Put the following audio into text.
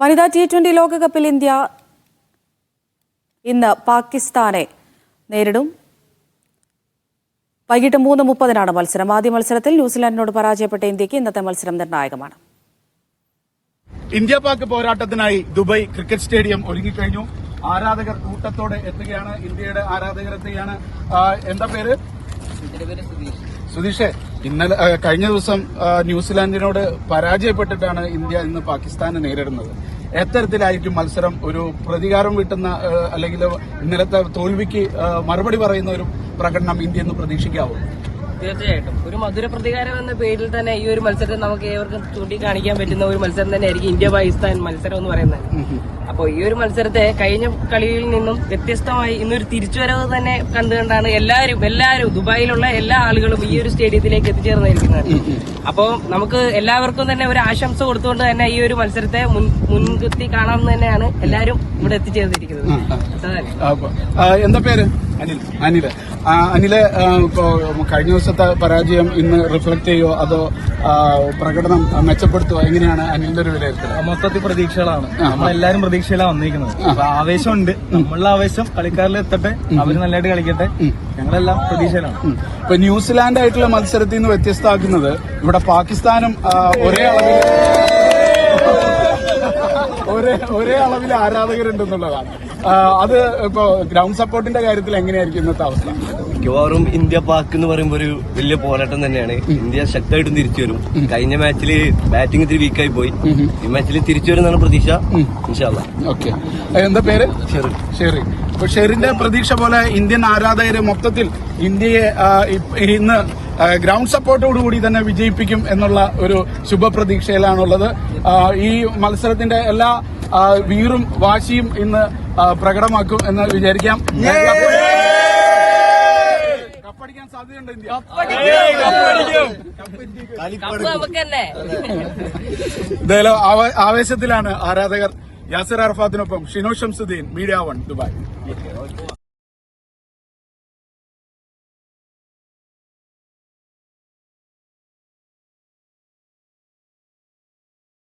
വനിതാ T twenty ലോകകപ്പിൽ India ഇന്ന് പാകിസ്ഥാനെ നേരിടും. വൈകിട്ട് മൂന്ന് മുപ്പതിനാണ് മത്സരം. ആദ്യ മത്സരത്തിൽ ന്യൂസിലാൻഡിനോട് പരാജയപ്പെട്ട ഇന്ത്യയ്ക്ക് ഇന്നത്തെ മത്സരം നിർണായകമാണ്. ഇന്ത്യ പാക് പോരാട്ടത്തിനായി ദുബായ് ക്രിക്കറ്റ് സ്റ്റേഡിയം ഒരുങ്ങിക്കഴിഞ്ഞു. ആരാധകർ കൂട്ടത്തോടെ എത്തുകയാണ്. ഇന്ത്യയുടെ ആരാധകർ എത്തുകയാണ്. എന്താ പേര്? സുധീഷേ. ഇന്നലെ കഴിഞ്ഞ ദിവസം ന്യൂസിലാൻഡിനോട് പരാജയപ്പെട്ടിട്ടാണ് ഇന്ത്യ ഇന്ന് പാകിസ്ഥാനെ നേരിടുന്നത്. എത്തരത്തിലായിരിക്കും മത്സരം. ഒരു പ്രതികാരം വീട്ടുന്ന അല്ലെങ്കിൽ ഇന്നലത്തെ തോൽവിക്ക് മറുപടി പറയുന്ന ഒരു പ്രകടനം ഇന്ത്യ എന്ന് പ്രതീക്ഷിക്കാവോ. തീർച്ചയായിട്ടും. ഒരു മധുര പ്രതികാരം എന്ന പേരിൽ തന്നെ ഈ ഒരു മത്സരം നമുക്ക് ഏവർക്കും ചൂണ്ടിക്കാണിക്കാൻ പറ്റുന്ന ഒരു മത്സരം തന്നെ ആയിരിക്കും ഇന്ത്യ പാകിസ്ഥാൻ മത്സരം എന്ന് പറയുന്നത്. അപ്പോൾ ഈ ഒരു മത്സരത്തെ കഴിഞ്ഞ കളിയിൽ നിന്നും വ്യത്യസ്തമായി ഇന്നൊരു തിരിച്ചുവരവ് തന്നെ കണ്ടുകൊണ്ടാണ് എല്ലാവരും എല്ലാവരും ദുബായിലുള്ള എല്ലാ ആളുകളും ഈ ഒരു സ്റ്റേഡിയത്തിലേക്ക് എത്തിച്ചേർന്നിരിക്കുന്നത്. അപ്പോൾ നമുക്ക് എല്ലാവർക്കും തന്നെ ഒരു ആശംസ കൊടുത്തുകൊണ്ട് തന്നെ ഈ ഒരു മത്സരത്തെ മുൻ മുൻകുത്തി കാണാമെന്ന് തന്നെയാണ് എല്ലാവരും ഇവിടെ എത്തിച്ചേർന്നിരിക്കുന്നത്. എന്താ പേര്? അനിൽ. അനിൽ ആ, അനിൽ കഴിഞ്ഞ ദിവസത്തെ പരാജയം ഇന്ന് റിഫ്ലക്ട് ചെയ്യോ? അതോ പ്രകടനം മെച്ചപ്പെടുത്തുവോ? എങ്ങനെയാണ് അനിലിന്റെ ഒരു വിലയിരുത്തൽ മൊത്തത്തിൽ പ്രതീക്ഷകളാണ്. നമ്മളെല്ലാരും പ്രതീക്ഷയിലാണ് വന്നിരിക്കുന്നത് ആവേശമുണ്ട്. നമ്മളുടെ ആവേശം കളിക്കാരിൽ എത്തട്ടെ. അവർ നല്ലതായിട്ട് കളിക്കട്ടെ. ഞങ്ങളെല്ലാം പ്രതീക്ഷയിലാണ്. ഇപ്പൊ ന്യൂസിലാൻഡ് ആയിട്ടുള്ള മത്സരത്തിൽ നിന്ന് വ്യത്യസ്തമാക്കുന്നത് ഇവിടെ പാകിസ്ഥാനും ഒരേ അളവിൽ ഒരേ ഒരേ അളവിൽ ആരാധകരുണ്ടെന്നുള്ളതാണ്. അത് ഇപ്പോ ഗ്രൗണ്ട് സപ്പോർട്ടിന്റെ കാര്യത്തിൽ എങ്ങനെയായിരിക്കും ഇന്നത്തെ അവസ്ഥ? മിക്കവാറും ഇന്ത്യ പാക്ക് എന്ന് പറയുമ്പോൾ ഒരു വലിയ പോരാട്ടം തന്നെയാണ്. ഇന്ത്യ ശക്തമായിട്ടും തിരിച്ചു വരും. കഴിഞ്ഞ മാച്ചിൽ ബാറ്റിംഗ് ഇത്തിരി വീക്കായി പോയി. ഈ മാച്ചിൽ തിരിച്ചു വരും എന്നാണ് പ്രതീക്ഷ ഇൻഷാല്ല ഓക്കെ. എന്താ പേര്? ഷെറി ഷെറി ഷെറിന്റെ പ്രതീക്ഷ പോലെ ഇന്ത്യൻ ആരാധകര് മൊത്തത്തിൽ ഇന്ത്യയെ ഇന്ന് ഗ്രൗണ്ട് സപ്പോർട്ടോടുകൂടി തന്നെ വിജയിപ്പിക്കും എന്നുള്ള ഒരു ശുഭപ്രതീക്ഷയിലാണുള്ളത്. ഈ മത്സരത്തിന്റെ എല്ലാ വീറും വാശിയും ഇന്ന് പ്രകടമാക്കും എന്ന് വിചാരിക്കാം. കപ്പടിക്കാൻ സാധ്യതയുണ്ട് ഇന്ത്യ. ആവേശത്തിലാണ് ആരാധകർ Yasir അറഫാത്തിനൊപ്പം Shino Shamsuddin media one Dubai.